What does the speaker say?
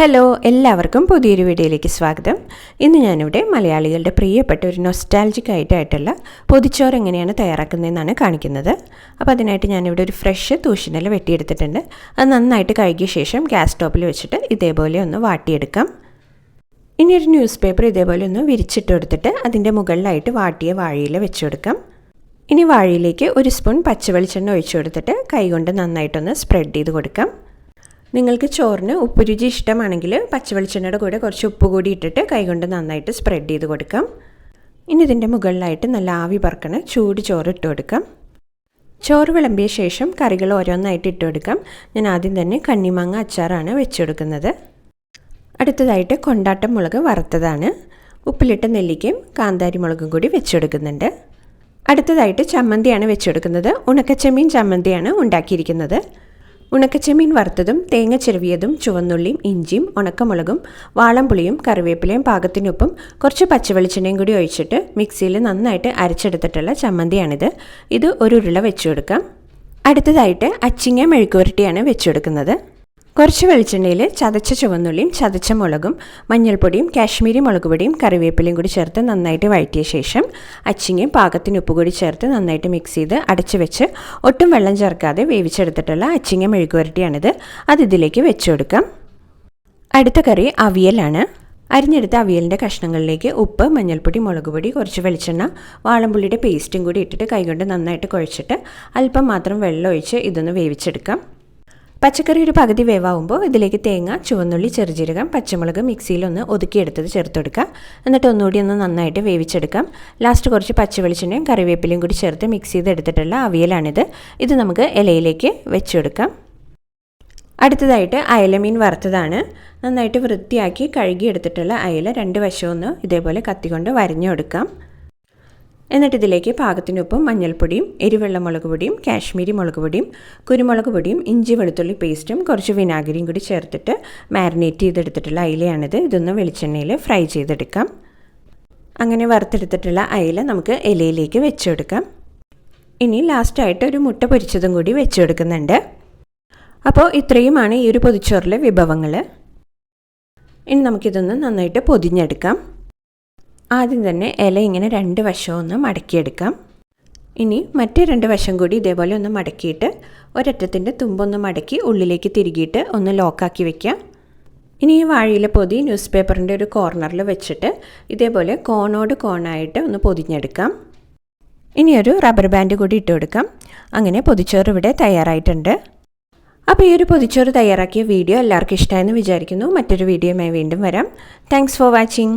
Hello എല്ലാവർക്കും പുതിയൊരു വീഡിയോയിലേക്ക് സ്വാഗതം. ഇന്ന് ഞാനിവിടെ മലയാളികളുടെ പ്രിയപ്പെട്ട ഒരു നൊസ്റ്റാൾജിക് ആയിട്ടായിട്ടുള്ള പൊതിച്ചോറ് എങ്ങനെയാണ് തയ്യാറാക്കുന്നതെന്നാണ് കാണിക്കുന്നത്. അപ്പോൾ അതിനായിട്ട് ഞാനിവിടെ ഒരു ഫ്രഷ് തൂശിനൽ വെട്ടിയെടുത്തിട്ടുണ്ട്. അത് നന്നായിട്ട് കഴുകിയ ശേഷം ഗ്യാസ് സ്റ്റോപ്പിൽ വെച്ചിട്ട് ഇതേപോലെ ഒന്ന് വാട്ടിയെടുക്കാം. ഇനി ഒരു ന്യൂസ് പേപ്പർ ഇതേപോലെ ഒന്ന് വിരിച്ചിട്ട് കൊടുത്തിട്ട് അതിന്റെ മുകളിലായിട്ട് വാട്ടിയ വാഴയിൽ വെച്ചു കൊടുക്കാം. ഇനി വാഴയിലേക്ക് ഒരു സ്പൂൺ പച്ചവെളിച്ചെണ്ണ ഒഴിച്ചു കൊടുത്തിട്ട് കൈകൊണ്ട് നന്നായിട്ടൊന്ന് സ്പ്രെഡ് ചെയ്ത് കൊടുക്കാം. നിങ്ങൾക്ക് ചോറിന് ഉപ്പ് രുചി ഇഷ്ടമാണെങ്കിൽ പച്ചവെളിച്ചെണ്ണയുടെ കൂടെ കുറച്ച് ഉപ്പ് കൂടി ഇട്ടിട്ട് കൈകൊണ്ട് നന്നായിട്ട് സ്പ്രെഡ് ചെയ്ത് കൊടുക്കാം. ഇനി ഇതിന്റെ മുകളിലായിട്ട് നല്ല ആവി പറക്കണ ചൂട് ചോറ് ഇട്ട് കൊടുക്കാം. ചോറ് വിളമ്പിയ ശേഷം കറികൾ ഓരോന്നായിട്ട് ഇട്ട് കൊടുക്കാം. ഞാൻ ആദ്യം തന്നെ കണ്ണിമാങ്ങ അച്ചാറാണ് വെച്ചെടുക്കുന്നത് അടുത്തതായിട്ട് കൊണ്ടാട്ടം മുളക് വറുത്തതാണ്. ഉപ്പിലിട്ട നെല്ലിക്കയും കാന്താരി മുളകും കൂടി വെച്ചെടുക്കുന്നുണ്ട് അടുത്തതായിട്ട് ചമ്മന്തിയാണ് വെച്ചെടുക്കുന്നത് ഉണക്കച്ചമ്മീൻ ചമ്മന്തിയാണ് ഉണ്ടാക്കിയിരിക്കുന്നത്. ഉണക്കച്ചെമ്മീൻ വറുത്തതും തേങ്ങ ചെരുവിയതും ചുവന്നുള്ളിയും ഇഞ്ചിയും ഉണക്കമുളകും വാളംപുളിയും കറിവേപ്പിലയും പാകത്തിനൊപ്പം കുറച്ച് പച്ചവെളിച്ചെണ്ണയും കൂടി ഒഴിച്ചിട്ട് മിക്സിയിൽ നന്നായിട്ട് അരച്ചെടുത്തിട്ടുള്ള ചമ്മന്തിയാണിത്. ഇത് ഒരു ഉരുള വെച്ചു കൊടുക്കാം. അടുത്തതായിട്ട് അച്ചിങ്ങ മെഴുക്കുവരട്ടിയാണ് വെച്ചു കൊടുക്കുന്നത്. കുറച്ച് വെളിച്ചെണ്ണയിൽ ചതച്ച ചുവന്നുള്ളിയും ചതച്ച മുളകും മഞ്ഞൾപ്പൊടിയും കാശ്മീരി മുളക് പൊടിയും കറിവേപ്പിലയും കൂടി ചേർത്ത് നന്നായിട്ട് വഴറ്റിയ ശേഷം അച്ചിങ്ങയും പാകത്തിന് ഉപ്പ് കൂടി ചേർത്ത് നന്നായിട്ട് മിക്സ് ചെയ്ത് അടച്ചു വെച്ച് ഒട്ടും വെള്ളം ചേർക്കാതെ വേവിച്ചെടുത്തിട്ടുള്ള അച്ചിങ്ങ മെഴുകുവരട്ടിയാണിത്. അത് ഇതിലേക്ക് വെച്ചു കൊടുക്കാം. അടുത്ത കറി അവിയലാണ്. അരിഞ്ഞെടുത്ത അവിയലിന്റെ കഷ്ണങ്ങളിലേക്ക് ഉപ്പ് മഞ്ഞൾപ്പൊടി മുളക് പൊടി കുറച്ച് വെളിച്ചെണ്ണ വാളംപുള്ളിയുടെ പേസ്റ്റും കൂടി ഇട്ടിട്ട് കൈകൊണ്ട് നന്നായിട്ട് കുഴച്ചിട്ട് അല്പം മാത്രം വെള്ളം ഒഴിച്ച് ഇതൊന്ന് വേവിച്ചെടുക്കാം. പച്ചക്കറി ഒരു പകുതി വേവാകുമ്പോൾ ഇതിലേക്ക് തേങ്ങ ചുവന്നുള്ളി ചെറുജീരകം പച്ചമുളക് മിക്സിയിലൊന്ന് ഒതുക്കിയെടുത്തത് ചേർത്ത് കൊടുക്കുക എന്നിട്ട് ഒന്നുകൂടി ഒന്ന് നന്നായിട്ട് വേവിച്ചെടുക്കാം. ലാസ്റ്റ് കുറച്ച് പച്ചവെളിച്ചെണ്ണയും കറിവേപ്പിലയും കൂടി ചേർത്ത് മിക്സ് ചെയ്തെടുത്തിട്ടുള്ള അവിയലാണിത്. ഇത് നമുക്ക് ഇലയിലേക്ക് വെച്ചെടുക്കാം. അടുത്തതായിട്ട് അയലമീൻ വറുത്തതാണ്. നന്നായിട്ട് വൃത്തിയാക്കി കഴുകിയെടുത്തിട്ടുള്ള അയല രണ്ട് വശമൊന്ന് ഇതേപോലെ കത്തിക്കൊണ്ട് വരഞ്ഞെടുക്കാം. എന്നിട്ട് ഇതിലേക്ക് പാകത്തിനൊപ്പം മഞ്ഞൾപ്പൊടിയും എരിവെള്ള മുളക് പൊടിയും കാശ്മീരി മുളക് പൊടിയും കുരുമുളക് പൊടിയും ഇഞ്ചി വെളുത്തുള്ളി പേസ്റ്റും കുറച്ച് വിനാഗിരിയും കൂടി ചേർത്തിട്ട് മാരിനേറ്റ് ചെയ്തെടുത്തിട്ടുള്ള അയിലയാണിത്. ഇതൊന്ന് വെളിച്ചെണ്ണയിൽ ഫ്രൈ ചെയ്തെടുക്കാം. അങ്ങനെ വറുത്തെടുത്തിട്ടുള്ള അയില നമുക്ക് ഇലയിലേക്ക് വെച്ചെടുക്കാം. ഇനി ലാസ്റ്റായിട്ട് ഒരു മുട്ട പൊരിച്ചതും കൂടി വെച്ചെടുക്കുന്നുണ്ട്. അപ്പോൾ ഇത്രയുമാണ് ഈ ഒരു പൊതിച്ചോറിലെ വിഭവങ്ങൾ ഇനി നമുക്കിതൊന്ന് നന്നായിട്ട് പൊതിഞ്ഞെടുക്കാം. ആദ്യം തന്നെ ഇല ഇങ്ങനെ രണ്ട് വശവും ഒന്ന് മടക്കിയെടുക്കാം. ഇനി മറ്റേ രണ്ട് വശം കൂടി ഇതേപോലെ ഒന്ന് മടക്കിയിട്ട് ഒരറ്റത്തിന്റെ തുമ്പൊന്ന് മടക്കി ഉള്ളിലേക്ക് തിരികിയിട്ട് ഒന്ന് ലോക്കാക്കി വെക്കാം. ഇനി ഈ വാഴയിലെ പൊതി ന്യൂസ് പേപ്പറിന്റെ ഒരു കോർണറിൽ വെച്ചിട്ട് ഇതേപോലെ കോണോട് കോണായിട്ട് ഒന്ന് പൊതിഞ്ഞെടുക്കാം. ഇനി ഒരു റബ്ബർ ബാൻഡ് കൂടി ഇട്ട് കൊടുക്കാം. അങ്ങനെ പൊതിച്ചോറ് ഇവിടെ തയ്യാറായിട്ടുണ്ട്. അപ്പോൾ ഈ ഒരു പൊതിച്ചോറ് തയ്യാറാക്കിയ വീഡിയോ എല്ലാവർക്കും ഇഷ്ടമായെന്ന് വിചാരിക്കുന്നു. മറ്റൊരു വീഡിയോയുമായി വീണ്ടും വരാം. Thanks for watching